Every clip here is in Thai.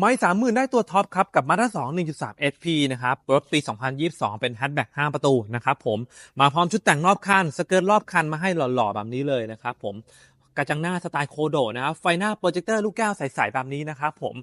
ไม่สามหมื่นได้ตัวท็อปครับ กับ Mazda 2 1.3 SP นะครับ รถปี 2022 เป็นแฮชแบ็กห้าประตูนะครับผม มาพร้อมชุดแต่งรอบคัน สเกิร์ตรอบคันมาให้หล่อๆ แบบนี้เลยนะครับผม กระจังหน้าสไตล์โคโดนะครับไฟหน้าโปรเจคเตอร์ลูกแก้วใสๆแบบนี้นะครับผม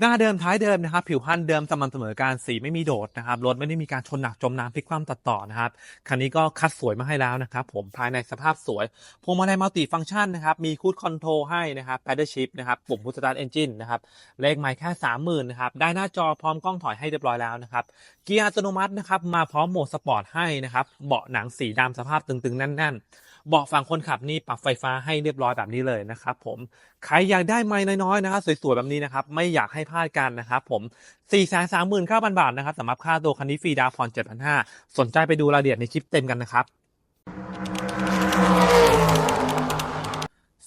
หน้าเดิมท้ายเดิมนะครับ ผิวพันธ์เดิมสม่ำเสมอการสีไม่มีโดดนะครับรถไม่ได้มีการชนหนักจมน้ำพลิกคว่ำตัดต่อนะครับคันนี้ก็คัดสวยมาให้แล้วนะครับผมภายในสภาพสวยพวงมาลัยมัลติฟังก์ชันนะครับมีคูดคอนโทรลให้นะครับ p พดเดิลชิพนะครับปุ่มพุทสตาร์ทเอนจินนะครับเลขไมล์แค่30,000นะครับได้หน้าจอพร้อมกล้องถอยให้เรียบร้อยแล้วนะครับเกียร์อัตโนมัตินะครับมาพร้อมโหมดสปอร์ตให้นะครับเบาะหนังสีดำสภาพตึงๆแน่นๆ เบาะฝั่งคนขับนี่ปรับไฟฟ้าให้เรียบร้อยแบบนี้เลยนะครับผมใครอยากได้ไม้น้อยๆนะครับสวยๆแบบนี้นะครับไม่อยากให้พลาดกันนะครับผม 4 3 9 0 0 0 บาทนะครับสำหรับค่าตัวคันนี้ฟรีดาวน์ผ่อน7,500 สนใจไปดูรายละเอียดในคลิปเต็มกันนะครับ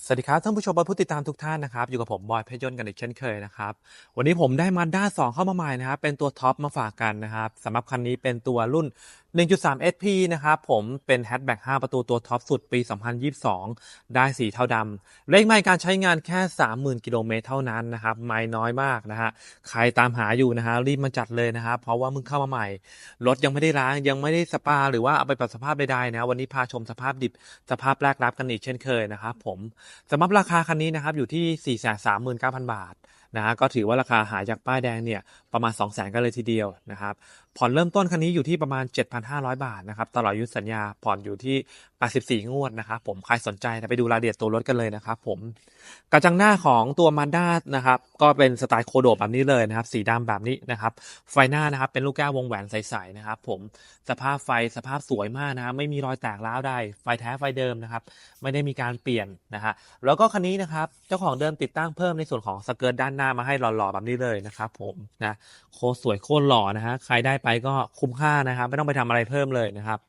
สวัสดีครับท่านผู้ชมและผู้ติดตามทุกท่านนะครับอยู่กับผมบอยเพชรยนต์กันอีกเช่นเคยนะครับวันนี้ผมได้มาด้า2เข้ามาใหม่นะครับเป็นตัวท็อปมาฝากกันนะครับสำหรับคันนี้เป็นตัวรุ่น 1.3 SP นะครับผมเป็นแฮชแบ็ก5ประตูตัวท็อปสุดปี 2022 ได้สีเทาดำเลขไม่การใช้งานแค่ 30,000 กิโลเมตรเท่านั้นนะครับไม่น้อยมากนะฮะใครตามหาอยู่นะฮะรีบมาจัดเลยนะครับเพราะว่ามึงเข้ามาใหม่ รถยังไม่ได้ล้างยังไม่ได้สปา หรือว่าเอาไปปรับสภาพใดๆนะวันนี้พาชมสภาพดิบสภาพแรกรับกันอีกเช่นเคยนะครับผมสำหรับราคาคันนี้นะครับอยู่ที่ 439,000 บาทนะฮะก็ถือว่าราคาหายจากป้ายแดงเนี่ยประมาณ 200,000 กันเลยทีเดียวนะครับผ่อนเริ่มต้นคันนี้อยู่ที่ประมาณ 7,500 บาทนะครับตลอดอายุสัญญาผ่อนอยู่ที่ 84งวดนะครับผมใครสนใจนะไปดูรายละเอียดตัวรถกันเลยนะครับผมกระจังหน้าของตัวมาด้านะครับ ก็เป็นสไตล์โคโดแบบนี้เลยนะครับ สีดำแบบนี้นะครับ ไฟหน้านะครับ เป็นลูกแก้ววงแหวนใสๆนะครับ ผมสภาพไฟสภาพสวยมากนะครับไม่มีรอยแตกร้าวใดไฟแท้ไฟเดิมนะครับ ไม่ได้มีการเปลี่ยนนะฮะแล้วก็คันนี้นะครับ เจ้าของเดิมติดตั้งเพิ่มในส่วนของสเกิร์ตด้านหน้ามาให้หล่อๆแบบนี้เลยนะครับ ผมนะโคสวยโคตรหล่อนะฮะใครได้ไปก็คุ้มค่านะครับ ไม่ต้องไปทำอะไรเพิ่มเลยนะครับ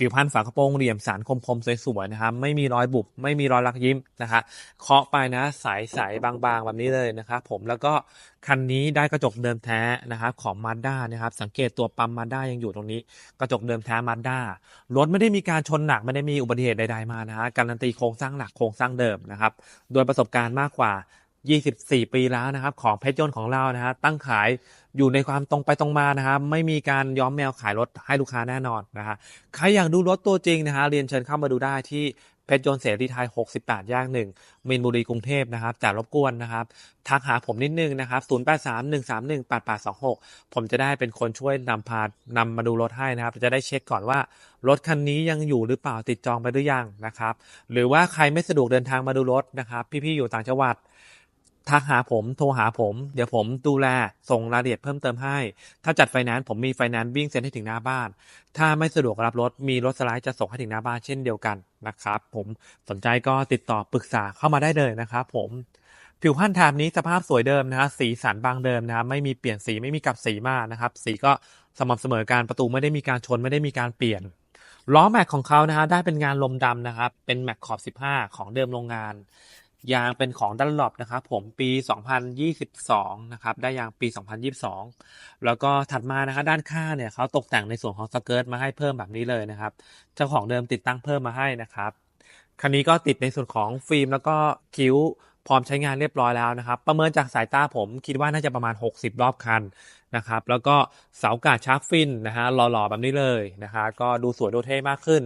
ผิวพันธ์ฝากระโปรงเหลี่ยมสารคมๆสวยๆนะครับไม่มีรอยบุบไม่มีรอยลักยิ้มนะฮะเคาะไปนะใสๆบางๆแบบนี้เลยนะครับผมแล้วก็คันนี้ได้กระจกเดิมแท้นะครับของมาด้านะครับสังเกตตัวปั๊มมาด้ายังอยู่ตรงนี้ กระจกเดิมแท้มาด้ารถไม่ได้มีการชนหนักไม่ได้มีอุบัติเหตุใดๆมานะฮะการันตีโครงสร้างหนักโครงสร้างเดิมนะครับโดยประสบการณ์มากกว่า 24 ปีแล้วนะครับของเพชรยนต์ของเรานะฮะตั้งขาย อยู่ในความตรงไปตรงมานะครับไม่มีการย้อมแมวขายรถให้ลูกค้าแน่นอนนะฮะใครอยากดูรถตัวจริงนะฮะเรียนเชิญเข้ามาดูได้ที่เพชรยนเสรีไทย 68 ย่างหนึ่งมินบุรีกรุงเทพนะครับ แต่รบกวนนะครับ ทักหาผมนิดนึงนะครับ 0831318826 ผมจะได้เป็นคนช่วยนำพานำมาดูรถให้นะครับ จะได้เช็คก่อนว่า รถคันนี้ยังอยู่หรือเปล่าติดจองไปหรือยังนะครับ หรือว่าใครไม่สะดวกเดินทางมาดูรถนะครับ พี่ๆอยู่ต่างจังหวัด ทักหาผมโทรหาผม เดี๋ยวผมดูแลส่งรายละเอียดเพิ่มเติมให้ ถ้าจัดไฟแนนซ์ผมมีไฟแนนซ์วิ่งเซ็นให้ถึงหน้าบ้าน ถ้าไม่สะดวกรับรถมีรถสไลด์จะส่งให้ถึงหน้าบ้านเช่นเดียวกันนะครับ ผมสนใจก็ติดต่อปรึกษาเข้ามาได้เลยนะครับผมผิวพันธ์แถบนี้สภาพสวยเดิมนะฮะสีสันบางเดิมนะครับไม่มีเปลี่ยนสีไม่มีกลับสีมากนะครับ สีก็สม่ำเสมอการประตูไม่ได้มีการชนไม่ได้มีการเปลี่ยนล้อแม็กของเขานะฮะได้เป็นงานลมดำนะครับ เป็นแม็กขอบ 15 ของเดิมโรงงาน ยางเป็นของดันลอปนะครับผมปี 2022 นะครับ ได้ยางปี 2022 แล้วก็ถัดมานะครับด้านข้างเนี่ยเขาตกแต่งในส่วนของสเกิร์ตมาให้เพิ่มแบบนี้เลยนะครับ เจ้าของเดิมติดตั้งเพิ่มมาให้นะครับคันนี้ก็ติดในส่วนของฟิล์มแล้วก็คิ้วพร้อมใช้งานเรียบร้อยแล้วนะครับ ประเมินจากสายตาผมคิดว่าน่าจะประมาณ 60 รอบคันนะครับ แล้วก็เสากาดชาร์กฟินนะฮะหล่อๆแบบนี้เลยนะฮะก็ดูสวยดูเท่มากขึ้น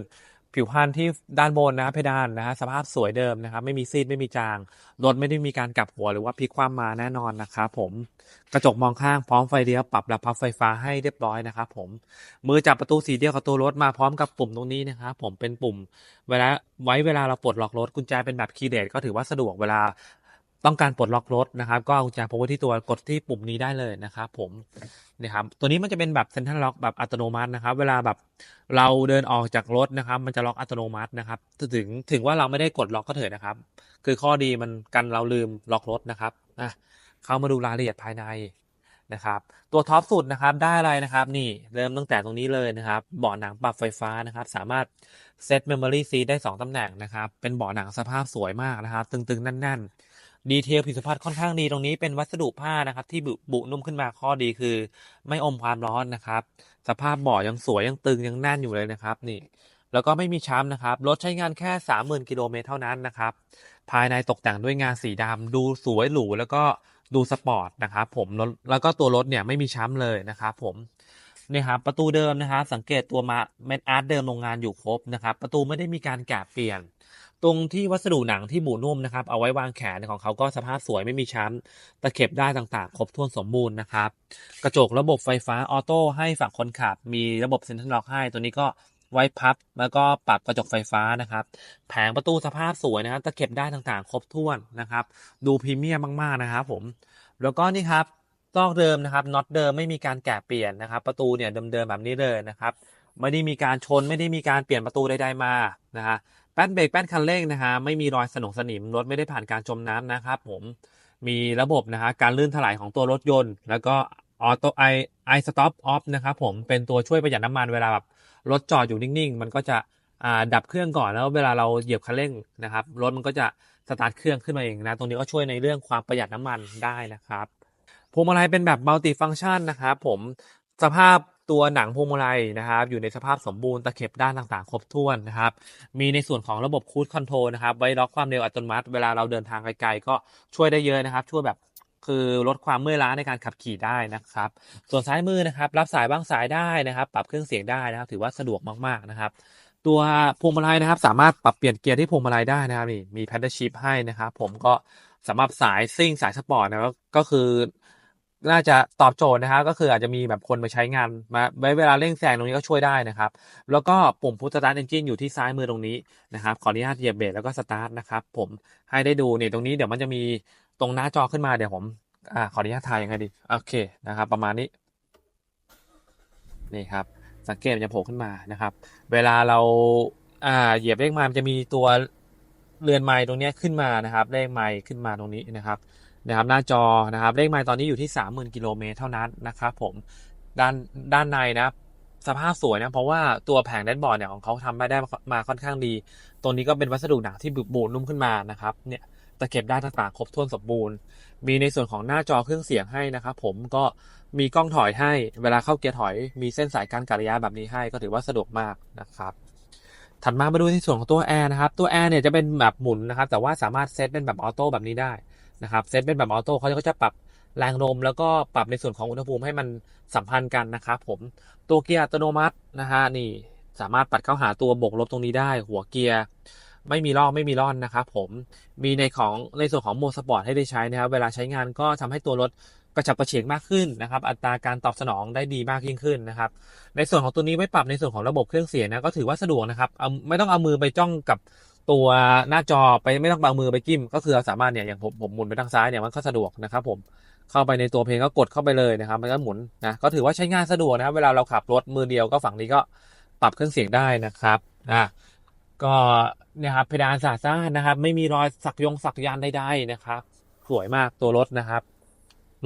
ผิวพรรณที่ด้านบนนะเพดานนะฮะสภาพสวยเดิมนะครับ ไม่มีซีดไม่มีจางรถไม่ได้มีการกลับหัวหรือว่าพลิกคว่ำมาแน่นอนนะครับผมกระจกมองข้างพร้อมไฟเลี้ยวปรับระพับไฟฟ้าให้เรียบร้อยนะครับผมมือจับประตูสีเดียวกับตัวรถมาพร้อมกับปุ่มตรงนี้นะครับผมเป็นปุ่ม เวลาไว้เวลาเราปลดล็อกรถกุญแจเป็นแบบคีย์เลสก็ถือว่าสะดวกเวลา ต้องการปลดล็อกรถนะครับ ก็เอากุญแจพกไว้ที่ตัวกดที่ปุ่มนี้ได้เลยนะครับผมนะครับตัวนี้มันจะเป็นแบบเซ็นทรัลล็อกแบบอัตโนมัตินะครับ เวลาแบบเราเดินออกจากรถนะครับ มันจะล็อกอัตโนมัตินะครับ ถึงถึงว่าเราไม่ได้กดล็อกก็เถอะนะครับ คือข้อดีมันกันเราลืมล็อกรถนะครับนะเข้ามาดูรายละเอียดภายในนะครับ ตัวท็อปสุดนะครับได้อะไรนะครับนี่เริ่มตั้งแต่ตรงนี้เลยนะครับเบาะหนังปรับไฟฟ้านะครับ สามารถเซตเมมโมรี่ซีได้ 2ตำแหน่งนะครับ เป็นเบาะหนังสภาพสวยมากนะครับ ตึงๆแน่นๆ ดีเทลผิวสัมผัสค่อนข้างดีตรงนี้เป็นวัสดุผ้านะครับ ที่บุบุนุ่มขึ้นมาข้อดีคือ ไม่อมความร้อนนะครับ สภาพเบาะยังสวยยังตึงยังแน่นอยู่เลยนะครับนี่ แล้วก็ไม่มีช้ำนะครับรถใช้งานแค่ 30,000กิโลเมตรเท่านั้นนะครับ ภายในตกแต่งด้วยงานสีดำดูสวยหรูแล้วก็ดูสปอร์ตนะครับผมแล้วก็ตัวรถเนี่ยไม่มีช้ำเลยนะครับผมนี่ครับประตูเดิมนะครับสังเกตตัวมาเม็ดอาร์ตเดิมโรงงานอยู่ครบนะครับ ประตูไม่ได้มีการแกะเปลี่ยน ตรงที่วัสดุหนังที่บูนุ่มนะครับ เอาไว้วางแขนของเขาก็สภาพสวยไม่มีช้ำตะเข็บได้ต่างๆ ครบถ้วนสมบูรณ์นะครับ กระจกระบบไฟฟ้าออโต้ให้ฝั่งคนขับ มีระบบเซ็นทรัลล็อกให้ตัวนี้ก็ไว้พับ แล้วก็ปรับกระจกไฟฟ้านะครับ แผงประตูสภาพสวยนะครับ ตะเข็บได้ต่างๆ ครบถ้วนนะครับ ดูพรีเมียมมากๆนะครับผม แล้วก็นี่ครับซอกเดิมนะครับน็อตเดิมไม่มีการแกะเปลี่ยนนะครับ ประตูเนี่ยเดิมๆแบบนี้เลยนะครับ ไม่ได้มีการชนไม่ได้มีการเปลี่ยนประตูใดๆมานะฮะ แป้นเบรกแป้นคันเร่งนะฮะไม่มีรอยสนงสนิมรถไม่ได้ผ่านการจมน้ำนะครับผมมีระบบนะฮะการลื่นถลายของตัวรถยนต์ แล้วก็ออโต้ไอไอสต็อปออฟนะครับผมเป็นตัวช่วยประหยัดน้ำมันเวลาแบบรถจอดอยู่นิ่งๆ มันก็จะอ่าดับเครื่องก่อนแล้วเวลาเราเหยียบคันเร่งนะครับรถมันก็จะสตาร์ทเครื่องขึ้นมาเองนะตรงนี้ก็ช่วยในเรื่องความประหยัดน้ำมันได้นะครับพวงมาลัยเป็นแบบมัลติฟัง c t ชันนะครับผมสภาพ ตัวหนังพวงมาลัยนะครับ อยู่ในสภาพสมบูรณ์ตะเข็บด้านต่างๆ ครบถ้วนนะครับ มีในส่วนของระบบคูดคอนโทรลนะครับไว้ล็อกความเร็วอัตโนมัติ เวลาเราเดินทางไกลๆก็ช่วยได้เยอะนะครับ ช่วยแบบคือลดความเมื่อยล้าในการขับขี่ได้นะครับ ส่วนซ้ายมือนะครับ รับสายบ้างสายได้นะครับ ปรับเครื่องเสียงได้นะครับ ถือว่าสะดวกมากๆนะครับ ตัวพวงมาลัยนะครับ สามารถปรับเปลี่ยนเกียร์ที่พวงมาลัยได้นะครับนี่มีแพดเดิลชิพให้นะครับ ผมก็สำหรับสายซิ่งสายสปอร์ตนะก็คือ น่าจะตอบโจทย์นะครับก็คืออาจจะมีแบบคนมาใช้งานมาไว้เวลาเร่งแซงตรงนี้ก็ช่วยได้นะครับ แล้วก็ปุ่มพุทสตาร์ทเอนจินอยู่ที่ซ้ายมือตรงนี้นะครับ ขออนุญาตเหยียบเบรกแล้วก็สตาร์ทนะครับ ผมให้ได้ดูเนี่ยตรงนี้เดี๋ยวมันจะมีตรงหน้าจอขึ้นมาเดี๋ยวผมอ่าขออนุญาตถ่ายยังไงดีโอเคนะครับ ประมาณนี้นี่ครับ สังเกตมันจะโผล่ขึ้นมานะครับ เวลาเราอ่าเหยียบเลขไมล์มันจะมีตัวเรือนไมล์ตรงนี้ขึ้นมานะครับ เลขไมล์ขึ้นมาตรงนี้นะครับ นะครับหน้าจอนะครับเลขไมล์ตอนนี้อยู่ที่ 30,000กิโลเมตรเท่านั้นนะครับผมด้านด้านในนะสภาพสวยนะ เพราะว่าตัวแผงแดชบอร์ดเนี่ยของเขาทำได้ได้มาค่อนข้างดี ตัวนี้ก็เป็นวัสดุหนังที่บุบูนนุ่มขึ้นมานะครับเนี่ยตะเข็บด้านต่างๆครบถ้วนสมบูรณ์ มีในส่วนของหน้าจอเครื่องเสียงให้นะครับผมก็มีกล้องถอยให้ เวลาเข้าเกียร์ถอยมีเส้นสายการกัดระยะแบบนี้ให้ก็ถือว่าสะดวกมากนะครับถัดมามาดูในส่วนของตัวแอร์นะครับตัวแอร์เนี่ยจะเป็นแบบหมุนนะครับแต่ว่าสามารถเซตเป็นแบบออโต้แบบนี้ได้ นะครับเซตเป็นแบบออโต้เขาก็จะปรับแรงลมแล้วก็ปรับในส่วนของอุณหภูมิให้มันสัมพันธ์กันนะครับผมตัวเกียร์อัตโนมัตินะฮะนี่สามารถปัดเข้าหาตัวบวกลบตรงนี้ได้ หัวเกียร์ไม่มีล่อไม่มีร่อนนะครับผมมีในของในส่วนของโหมดสปอร์ตให้ได้ใช้นะครับ เวลาใช้งานก็ทำให้ตัวรถกระฉับกระเฉงมากขึ้นนะครับ อัตราการตอบสนองได้ดีมากยิ่งขึ้นนะครับ ในส่วนของตัวนี้ไว้ปรับในส่วนของระบบเครื่องเสียงนะก็ถือว่าสะดวกนะครับไม่ต้องเอามือไปจ้องกับ ตัวหน้าจอไปไม่ต้องบางมือไปจิ้ม ก็คือเราสามารถเนี่ยอย่างผมผมหมุนไปทางซ้ายเนี่ยมันก็สะดวกนะครับผมเข้าไปในตัวเพลงก็กดเข้าไปเลยนะครับ มันก็หมุนนะก็ถือว่าใช้งานสะดวกนะครับ เวลาเราขับรถมือเดียวก็ฝั่งนี้ก็ปรับเครื่องเสียงได้นะครับอะก็เนี่ยครับเพดานสาซ่านนะครับ ไม่มีรอยสักยงสักยันใดๆนะครับ สวยมากตัวรถนะครับ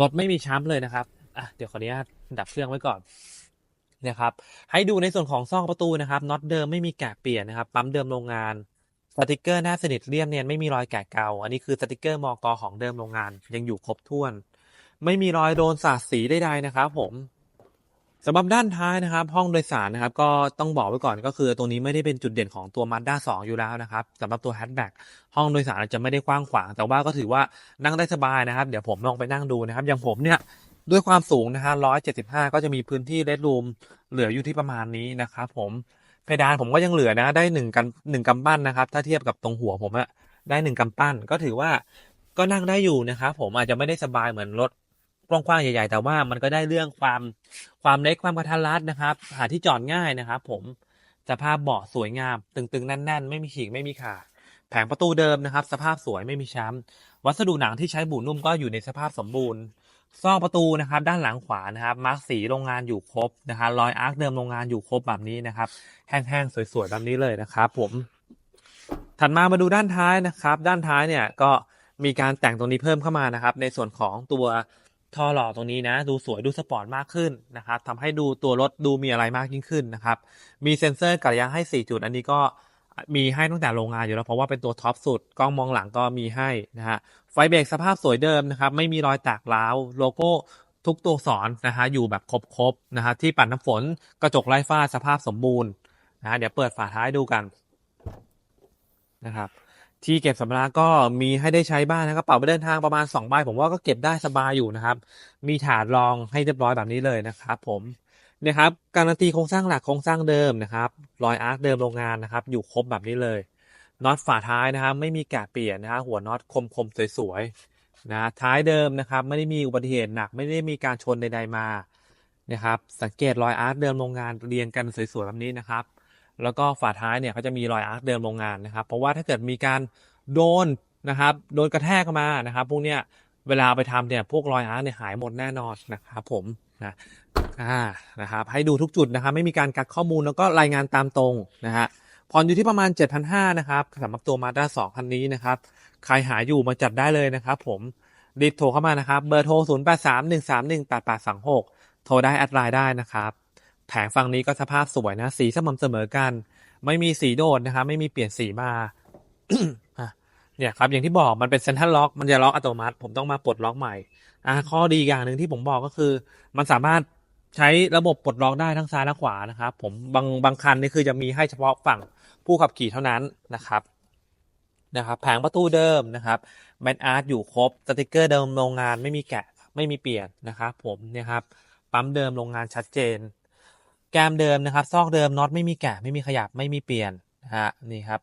รถไม่มีช้ำเลยนะครับอะเดี๋ยวขออนุญาตดับเครื่องไว้ก่อนนะครับ ให้ดูในส่วนของซองประตูนะครับน็อตเดิมไม่มีแกะเปลี่ยนนะครับ ปั๊มเดิมโรงงาน สติกเกอร์หน้าสนิทเรียบเนียนไม่มีรอยแกะเกา อันนี้คือสติกเกอร์มอกอของเดิมโรงงาน ยังอยู่ครบถ้วน ไม่มีรอยโดนสาดสีใดๆนะครับผมสำหรับด้านท้ายนะครับ ห้องโดยสารนะครับ ก็ต้องบอกไว้ก่อนก็คือตรงนี้ไม่ได้เป็นจุดเด่นของตัว Mazda 2 อยู่แล้วนะครับสำหรับตัวแฮชแบ็กห้องโดยสารจะไม่ได้กว้างขวาง แต่ว่าก็ถือว่านั่งได้สบายนะครับ เดี๋ยวผมลองไปนั่งดูนะครับ อย่างผมเนี่ยด้วยความสูงนะฮะ175 ก็จะมีพื้นที่เลดรูมเหลืออยู่ที่ประมาณนี้นะครับผม เพดานผมก็ยังเหลือนะ ได้หนึ่งกันหนึ่งกำปั้นนะครับ ถ้าเทียบกับตรงหัวผมอะได้หนึ่งกำปั้น ก็ถือว่าก็นั่งได้อยู่นะครับผมอาจจะไม่ได้สบายเหมือนรถกว้างๆใหญ่ ๆ แต่ว่ามันก็ได้เรื่องความความเล็กความกระทันรัดนะครับ หาที่จอดง่ายนะครับ ผมสภาพเบาะสวยงาม ตึงๆแน่นๆ ไม่มีฉีกไม่มีขาดแผงประตูเดิมนะครับ สภาพสวยไม่มีช้ำวัสดุหนังที่ใช้บูนุ่มก็อยู่ในสภาพสมบูรณ์ ซอกประตูนะครับด้านหลังขวานะครับมาร์กสีโรงงานอยู่ครบนะครับรอยอาร์คเดิมโรงงานอยู่ครบแบบนี้นะครับ แห้งๆสวยๆแบบนี้เลยนะครับผมถัดมามาดูด้านท้ายนะครับ ด้านท้ายเนี่ยก็มีการแต่งตรงนี้เพิ่มเข้ามานะครับ ในส่วนของตัวท่อหล่อตรงนี้นะ ดูสวยดูสปอร์ตมากขึ้นนะครับทำให้ดูตัวรถดูมีอะไรมากยิ่งขึ้นนะครับ มีเซ็นเซอร์กัดระยะให้ 4 จุด อันนี้ก็ มีให้ตั้งแต่โรงงานอยู่แล้ว เพราะว่าเป็นตัวท็อปสุด กล้องมองหลังก็มีให้นะฮะ ไฟเบรกสภาพสวยเดิมนะครับ ไม่มีรอยแตกร้าว โลโก้ทุกตัวสอนนะฮะ อยู่แบบครบๆนะฮะ ที่ปัดน้ำฝน กระจกไร้ฝ้าสภาพสมบูรณ์นะฮะ เดี๋ยวเปิดฝาท้ายดูกันนะครับที่เก็บสัมภาระก็มีให้ได้ใช้บ้างนะครับกระเป๋าไปเดินทางประมาณ2ใบผมว่าก็เก็บได้สบายอยู่นะครับ มีถาดรองให้เรียบร้อยแบบนี้เลยนะครับผม นี่ยครับการันตีโครงสร้างหลักโครงสร้างเดิมนะครับรอยอาร์คเดิมโรงงานนะครับ อยู่ครบแบบนี้เลยน็อตฝาท้ายนะครับ ไม่มีแกะเปลี่ยนนะฮะหัวน็อตคมๆสวยๆนะท้ายเดิมนะครับ ไม่ได้มีอุบัติเหตุหนัก ไม่ได้มีการชนใดๆมานะครับ สังเกตรอยอาร์คเดิมโรงงานเรียงกันสวยๆแบบนี้นะครับ แล้วก็ฝาท้ายเนี่ยเขาจะมีรอยอาร์คเดิมโรงงานนะครับ เพราะว่าถ้าเกิดมีการโดนนะครับ โดนกระแทกเข้ามานะครับ พวกเนี้ย เวลาไปทำเนี่ยพวกรอยอาร์คเนี่ยหายหมดแน่นอนนะครับผมนะอ่านะครับให้ดูทุกจุดนะครับไม่มีการกักข้อมูลแล้วก็รายงานตามตรงนะฮะผ่อนอยู่ที่ประมาณ 7,500นะครับสำหรับตัวมาด้า2คันนี้นะครับ ใครหาอยู่มาจัดได้เลยนะครับผมรีบโทรเข้ามานะครับ เบอร์โทร 0831318826โทรได้แอดไลน์ได้นะครับแผงฝั่งนี้ก็สภาพสวยนะ สีสม่ำเสมอกัน ไม่มีสีโดดนะครับ ไม่มีเปลี่ยนสีมาอะ เนี่ยครับอย่างที่บอกมันเป็นเซนทรัลล็อกมันจะล็อกอัตโนมัติ ผมต้องมาปลดล็อกใหม่อะข้อดีอย่างหนึ่งที่ผมบอกก็คือ มันสามารถใช้ระบบปลดล็อกได้ทั้งซ้ายและขวานะครับ ผมบางบางคันนี่คือจะมีให้เฉพาะฝั่งผู้ขับขี่เท่านั้นนะครับนะครับแผงประตูเดิมนะครับแมนอาร์ตอยู่ครบสติกเกอร์เดิมโรงงานไม่มีแกะไม่มีเปลี่ยนนะครับผมเนี่ยครับปั๊มเดิมโรงงานชัดเจน แกมเดิมนะครับ ซอกเดิมน็อตไม่มีแกะไม่มีขยับไม่มีเปลี่ยนนะฮะนี่ครับ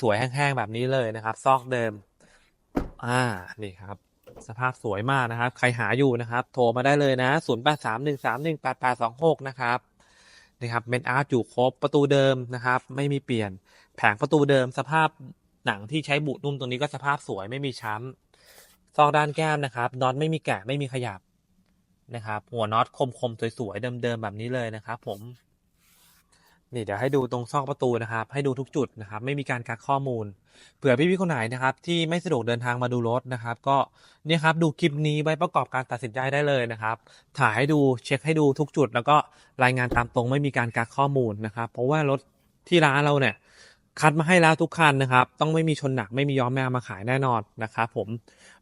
สวยๆแห้งๆแบบนี้เลยนะครับ ซอกเดิม อ่านี่ครับ สภาพสวยมากนะครับ ใครหาอยู่นะครับ โทรมาได้เลยนะ0 8 3 1 3 1 8 8 2 6นะครับนี่ครับเมนอาร์ตอยู่ครบประตูเดิมนะครับ ไม่มีเปลี่ยน แผงประตูเดิม สภาพหนังที่ใช้บุนุ่มตรงนี้ก็สภาพสวยไม่มีช้ำซอกด้านแก้มนะครับน็อตไม่มีแกะไม่มีขยับนะครับ หัวน็อตคมๆสวยๆเดิมๆแบบนี้เลยนะครับ ผม นี่เดี๋ยวให้ดูตรงซอกประตูนะครับ ให้ดูทุกจุดนะครับ ไม่มีการกักข้อมูล เผื่อพี่ๆคนไหนนะครับ ที่ไม่สะดวกเดินทางมาดูรถนะครับ ก็เนี่ยครับดูคลิปนี้ไว้ประกอบการตัดสินใจได้เลยนะครับ ถ่ายให้ดูเช็คให้ดูทุกจุด แล้วก็รายงานตามตรงไม่มีการกักข้อมูลนะครับ เพราะว่ารถที่ร้านเราเนี่ย คัดมาให้แล้วทุกคันนะครับ ต้องไม่มีชนหนักไม่มีย้อมแมวมาขายแน่นอนนะครับผม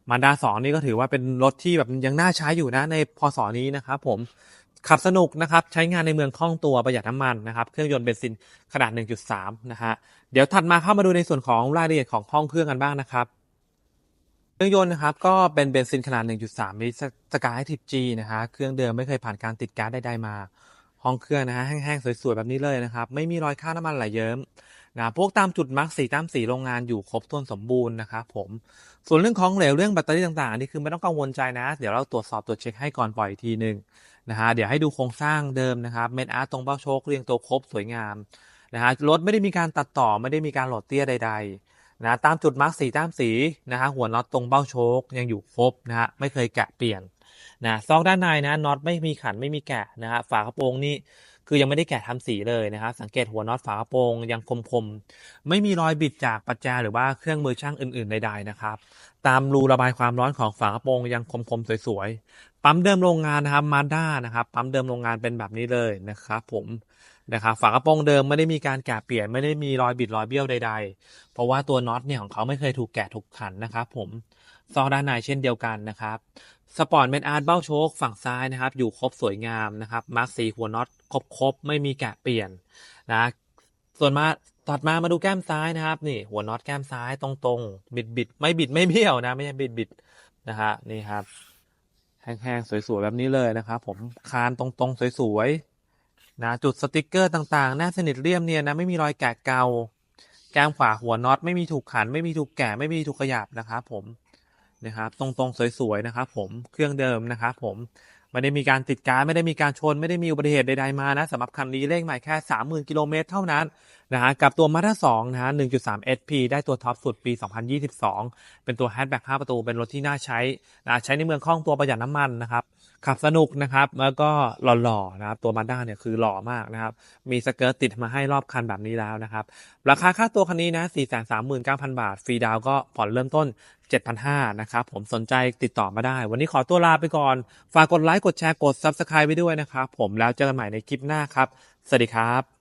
มาด้าสองนี่ก็ถือว่าเป็นรถที่แบบยังน่าใช้อยู่นะในพศนี้นะครับผม ขับสนุกนะครับ ใช้งานในเมืองคล่องตัวประหยัดน้ำมันนะครับ เครื่องยนต์เบนซินขนาด 1.3 นะฮะ เดี๋ยวถัดมาเข้ามาดูในส่วนของรายละเอียดของห้องเครื่องกันบ้างนะครับ เครื่องยนต์นะครับ ก็เป็นเบนซินขนาด 1.3 ลิตรสกายทิปจีนะฮะ เครื่องเดิมไม่เคยผ่านการติดก๊าซใดๆมา ห้องเครื่องนะฮะแห้งๆสวยๆแบบนี้เลยนะครับ ไม่มีรอยค่าน้ำมันไหลเยิ้มนะพวกตามจุดมาร์กสีตามสีโรงงานอยู่ครบถ้วนสมบูรณ์นะครับผม ส่วนเรื่องของเหลวเรื่องแบตเตอรี่ต่างๆอันนี่คือไม่ต้องกังวลใจนะ เดี๋ยวเราตรวจสอบตรวจเช็คให้ก่อนปล่อยทีหนึ่ง นะฮะเดี๋ยวให้ดูโครงสร้างเดิมนะครับเมนอาร์ตตรงเบ้าโชคเรียงตัวครบสวยงามนะฮะรถไม่ได้มีการตัดต่อไม่ได้มีการโหลดเตี้ยใด ๆ นะตามจุดมาร์กสีตามสีนะฮะหัวน็อตตรงเบ้าโชคยังอยู่ครบนะฮะไม่เคยแกะเปลี่ยนนะซอกด้านในนะน็อตไม่มีขันไม่มีแกะนะฮะฝากระโปรงนี่คือยังไม่ได้แกะทำสีเลยนะครับสังเกตหัวน็อตฝากระโปรงยังคมๆ ไม่มีรอยบิดจากปัจจัยหรือว่าเครื่องมือช่างอื่นๆใดๆนะครับ ตามรูระบายความร้อนของฝากระโปรงยังคมๆ สวยๆ ปั๊มเดิมโรงงานนะครับมาด้านะครับปั๊มเดิมโรงงานเป็นแบบนี้เลยนะครับผมนะครับฝากระโปรงเดิมไม่ได้มีการแกะเปลี่ยนไม่ได้มีรอยบิดรอยเบี้ยวใด ๆ เพราะว่าตัวน็อตเนี่ยของเขาไม่เคยถูกแกะถูกขันนะครับ ผมซอกด้านในเช่นเดียวกันนะครับสปอร์ตเมนอาร์ตเบ้าโชคฝั่งซ้ายนะครับ อยู่ครบสวยงามนะครับมาร์คสีหัวน็อตครบๆไม่มีแกะเปลี่ยนนะส่วนมาตัดมามาดูแก้มซ้ายนะครับนี่หัวน็อตแก้มซ้ายตรงๆ บิดบิดไม่บิดไม่เบี้ยวนะ ไม่ใช่บิดบิดนะฮะนี่ครับ แห้งๆ สวยๆ แบบนี้เลยนะครับผมคานตรงๆ สวยๆนะจุดสติกเกอร์ต่างๆแนบสนิทเรียบเนี่ยนะ ไม่มีรอยแกะเกาแก้มขวาหัวน็อต ไม่มีถูกขัน ไม่มีถูกแกะ ไม่มีถูกขยับนะครับผมนะครับ ตรงๆ สวยๆ นะครับผม เครื่องเดิมนะครับผม ไม่ได้มีการติดการไม่ได้มีการชน ไม่ได้มีอุบัติเหตุใดๆมานะสำหรับคันนี้เลขใหม่แค่ 30,000 กิโลเมตรเท่านั้นนะฮะกับตัวมาด้า2นะฮะ 1.3 SP ได้ตัวท็อปสุดปี 2022 เป็นตัวแฮชแบ็ก5ประตู เป็นรถที่น่าใช้นะใช้ในเมืองคล่องตัวประหยัดน้ำมันนะครับ ขับสนุกนะครับ แล้วก็หล่อๆนะครับ ตัวมาด้าเนี่ยคือหล่อมากนะครับ มีสเกิร์ตติดมาให้รอบคันแบบนี้แล้วนะครับ ราคาค่าตัวคันนี้นะ 439,000 บาท ฟรีดาวก็ผ่อนเริ่มต้น 7,500นะครับผมสนใจติดต่อมาได้ วันนี้ขอตัวลาไปก่อน ฝากกดไลค์กดแชร์กด Subscribe ไว้ด้วยนะครับผมแล้วเจอกันใหม่ในคลิปหน้าครับ สวัสดีครับ